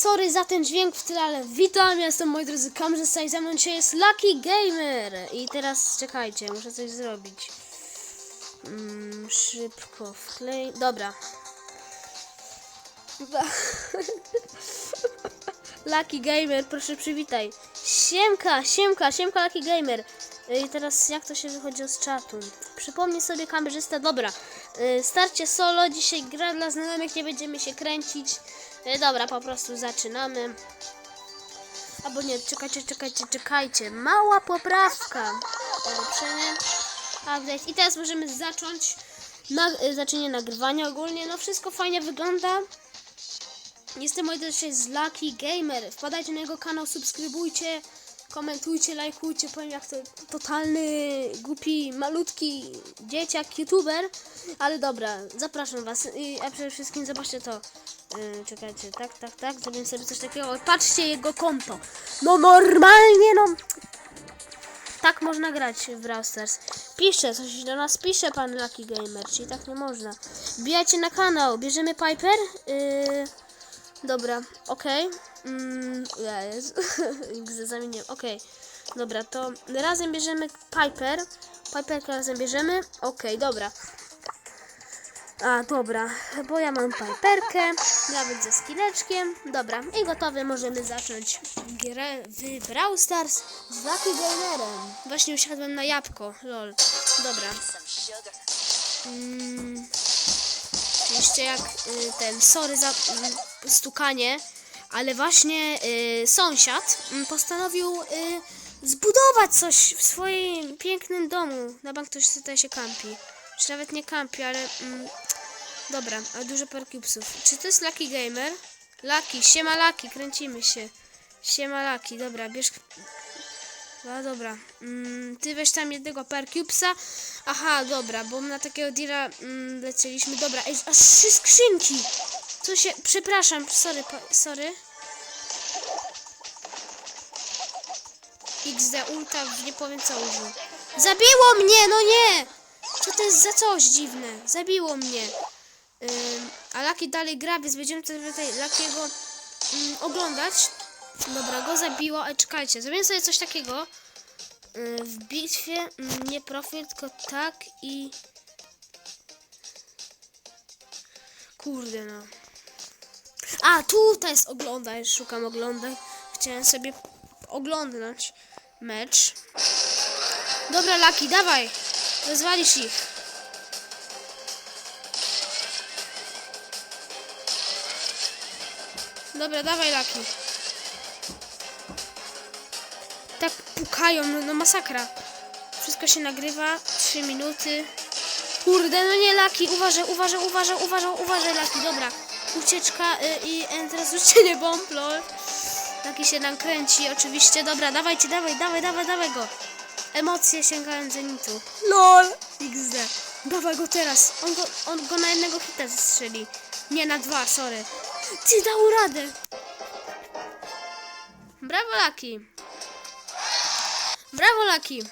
sorry za ten dźwięk w tyle, ale witam, ja jestem moi drodzy kamerzysta i ze mną dzisiaj jest Lucky Gamer. I teraz czekajcie, muszę coś zrobić. Mm, szybko wklej... Dobra. Lucky Gamer, proszę przywitaj. Siemka, siemka, siemka Lucky Gamer. I teraz jak to się wychodzi z czatu? Przypomnij sobie kamerzysta, dobra. Y, Starcie solo, dzisiaj gra dla znajomych, nie będziemy się kręcić. Y, Dobra, po prostu zaczynamy. Albo nie, czekajcie, czekajcie, czekajcie. Mała poprawka. Ulepszenie. Update. I teraz możemy zacząć. Na, zaczęcie nagrywania ogólnie. No wszystko fajnie wygląda. Jestem moi dzisiaj z Lucky Gamer. Wpadajcie na jego kanał, subskrybujcie, komentujcie, lajkujcie. Powiem jak to totalny, głupi, malutki dzieciak, youtuber. Ale dobra, zapraszam was. A przede wszystkim zobaczcie to. Yy, czekajcie, tak, tak, tak. Zrobię sobie coś takiego. Patrzcie jego konto. No normalnie, no. Tak można grać w Brawl Stars. Pisze, coś do nas pisze pan Lucky Gamer, czyli tak nie można. Wbijajcie na kanał, bierzemy Piper. Yy, dobra, okej. Mm, ja jest. zamieniłem, okej. Dobra, to razem bierzemy Piper. Piperkę razem bierzemy. Okej, dobra. A, dobra, bo ja mam Piperkę, nawet ze skileczkiem. Dobra, i gotowy, możemy zacząć grę w Brawl Stars z Lucky Gamerem. Właśnie usiadłem na jabłko, lol. Dobra. Mm, jeszcze jak y, ten, sorry za mm, stukanie, ale właśnie y, sąsiad mm, postanowił y, zbudować coś w swoim pięknym domu. Na bank ktoś tutaj się kampi. Czy nawet nie kampi, ale... Mm, dobra, a dużo parcubesów. Czy to jest Lucky Gamer? Lucky, siema Lucky, kręcimy się. Siema Lucky, dobra, bierz... No dobra, mm, ty weź tam jednego parcubesa. Aha, dobra, bo na takiego deala mm, lecieliśmy. Dobra, ej, aż trzy skrzynki! Co się... Przepraszam, sorry, sorry. XD ulta, nie powiem co użył. Zabiło mnie, no nie! Co to jest za coś dziwne? Zabiło mnie. Ym, a Lucky dalej gra, więc będziemy tutaj Luckiego ym, oglądać. Dobra, go zabiło. Ale czekajcie, zrobię sobie coś takiego. Yy, w bitwie ym, nie profil, tylko tak i... Kurde no. A, tutaj jest oglądaj, szukam oglądaj. Chciałem sobie oglądać mecz. Dobra, Laki, dawaj. Rozwalisz ich. Dobra, dawaj, Laki. Tak pukają, no, no masakra. Wszystko się nagrywa. Trzy minuty. Kurde, no nie, Laki, uważaj, uważaj, uważaj, uważaj, uważaj, Laki, dobra. Ucieczka y, i teraz rzucenie bomb, lol. Laki się nam kręci, oczywiście. Dobra, dawajcie, dawaj, dawaj, dawaj, dawaj go. Emocje sięgają zenitu. LOL! XD. Dawaj go teraz. On go, on go na jednego hita strzeli. Nie, na dwa, sorry. Ty dał radę. Brawo, Laki. Brawo, Laki.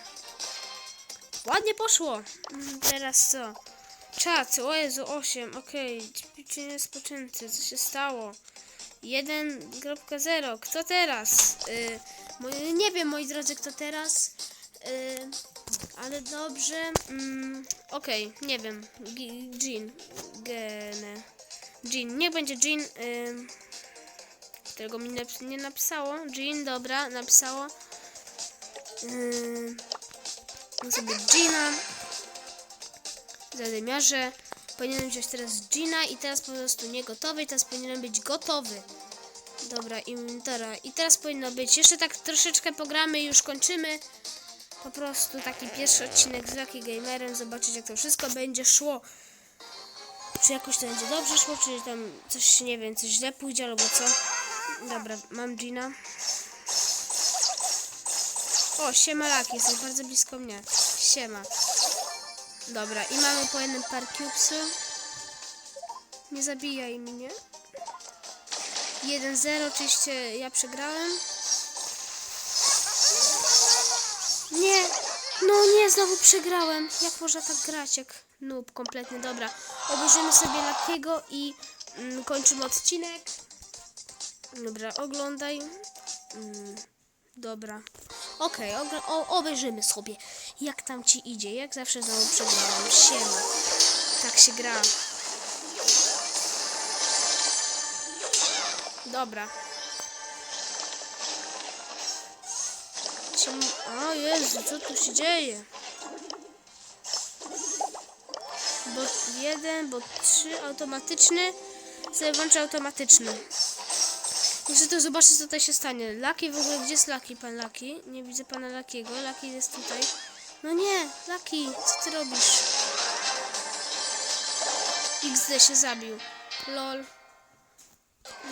Ładnie poszło. Mm, Teraz co? Czat, o Jezu, 8, okej. Okay. rozpoczęty, co się stało? 1.0, kto teraz? Y, moi- nie wiem, moi drodzy, kto teraz. Y, ale dobrze. Mm, Okej, nie wiem. Jean. Gene. Jean. Niech będzie Jean. Y, którego mi nie napisało. Jean, dobra, napisało. Y, no sobie Gina. Zadymiarze. Powinienem wziąć teraz Gina i teraz po prostu nie gotowy. Teraz powinienem być gotowy. Dobra, i, dobra, i teraz powinno być. Jeszcze tak troszeczkę pogramy i już kończymy. Po prostu taki pierwszy odcinek z Lucky Gamerem. Zobaczyć jak to wszystko będzie szło. Czy jakoś to będzie dobrze szło, czy tam coś, nie wiem, coś źle pójdzie albo co. Dobra, mam Gina. O, siema Lucky, jesteś bardzo blisko mnie. Siema. Dobra, i mamy po jednym par cubesy. Nie zabijaj mnie. 1-0, oczywiście ja przegrałem. Nie, no nie, znowu przegrałem. Jak można tak grać, jak noob kompletnie. Dobra, obejrzymy sobie Lakiego i mm, kończymy odcinek. Dobra, oglądaj. Mm, dobra. Okej, ogl- o- obejrzymy sobie, jak tam ci idzie. Jak zawsze znowu przegrałam. Siema. Tak się gra. Dobra. Czemu... O Jezu, co tu się dzieje? Bo jeden, bo trzy, automatyczny. Sobie włączę automatyczny. Muszę to zobaczyć, co tutaj się stanie. Laki w ogóle, gdzie jest Laki, pan Laki? Nie widzę pana Lakiego. Laki jest tutaj. No nie, Laki, co ty robisz? XD się zabił. Lol.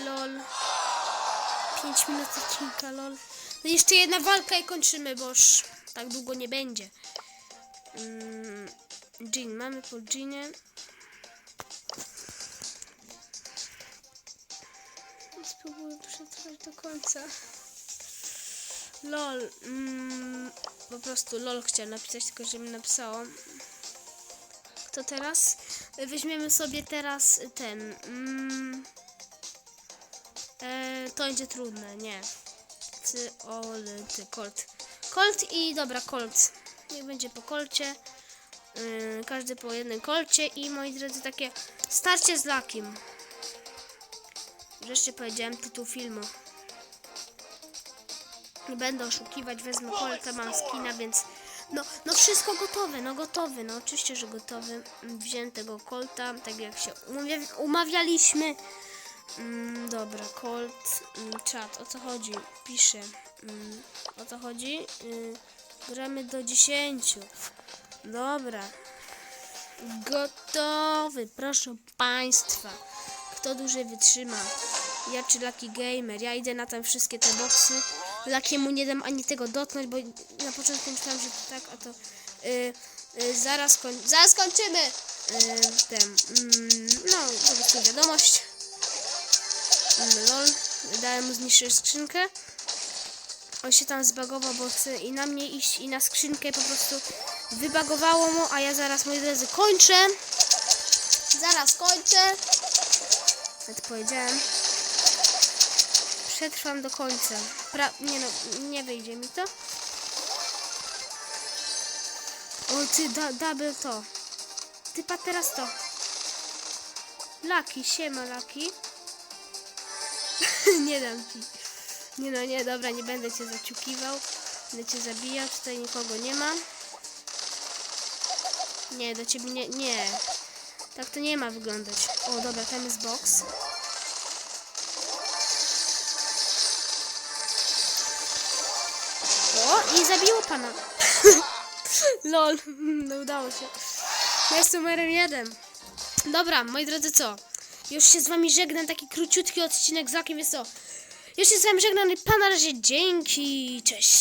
Lol. 5 minut odcinka, lol. No jeszcze jedna walka i kończymy, bo już tak długo nie będzie. Mm, Jean, mamy po Jeanie. Spróbuję przetrwać do końca. LOL. Mm, po prostu LOL chciałem napisać, tylko że mi napisało. Kto teraz? Weźmiemy sobie teraz ten. Mm, e, to będzie trudne, nie. Ty, ol, ty, Colt. Colt i dobra, Colt. Niech będzie po kolcie. Yy, każdy po jednym kolcie i moi drodzy takie starcie z Lakim. Wreszcie powiedziałem tytuł filmu. Nie będę oszukiwać, wezmę kolta, mam skina, więc no, no wszystko gotowe, no gotowy, no oczywiście, że gotowy. Wziąłem tego kolta, tak jak się umawia- umawialiśmy. Mm, dobra, Colt, mm, czat, o co chodzi? Piszę. Mm, o co chodzi? Y, gramy do 10. Dobra. Gotowy, proszę Państwa. Kto dłużej wytrzyma? Ja czy Lucky Gamer? Ja idę na tam wszystkie te boksy. Luckiemu nie dam ani tego dotknąć, bo na początku myślałam, że to tak, a to... Y, y, zaraz, koń zaraz kończymy! Y, ten, mm, no, po prostu wiadomość. Mm, lol, dałem mu zniszczyć skrzynkę. On się tam zbagował, bo chce i na mnie iść, i na skrzynkę po prostu wybagowało mu, a ja zaraz, moi drodzy, kończę. Zaraz kończę. Jak powiedziałem. Przetrwam do końca. Pra nie no, nie wyjdzie mi to. O ty, da double to. Ty pa teraz to. Laki, siema Laki. nie dam ci. Nie no, nie, dobra, nie będę cię zaciukiwał. Będę cię zabijał, tutaj nikogo nie ma. Nie, do ciebie nie, nie. Tak to nie ma wyglądać. O, dobra, tam jest box. O, i zabiło pana. Lol, no udało się. Ja jestem numerem jeden. Dobra, moi drodzy, co? Już się z wami żegnam, taki króciutki odcinek z Lakiem, jest to. Już się z wami żegnam i pan na razie dzięki, cześć.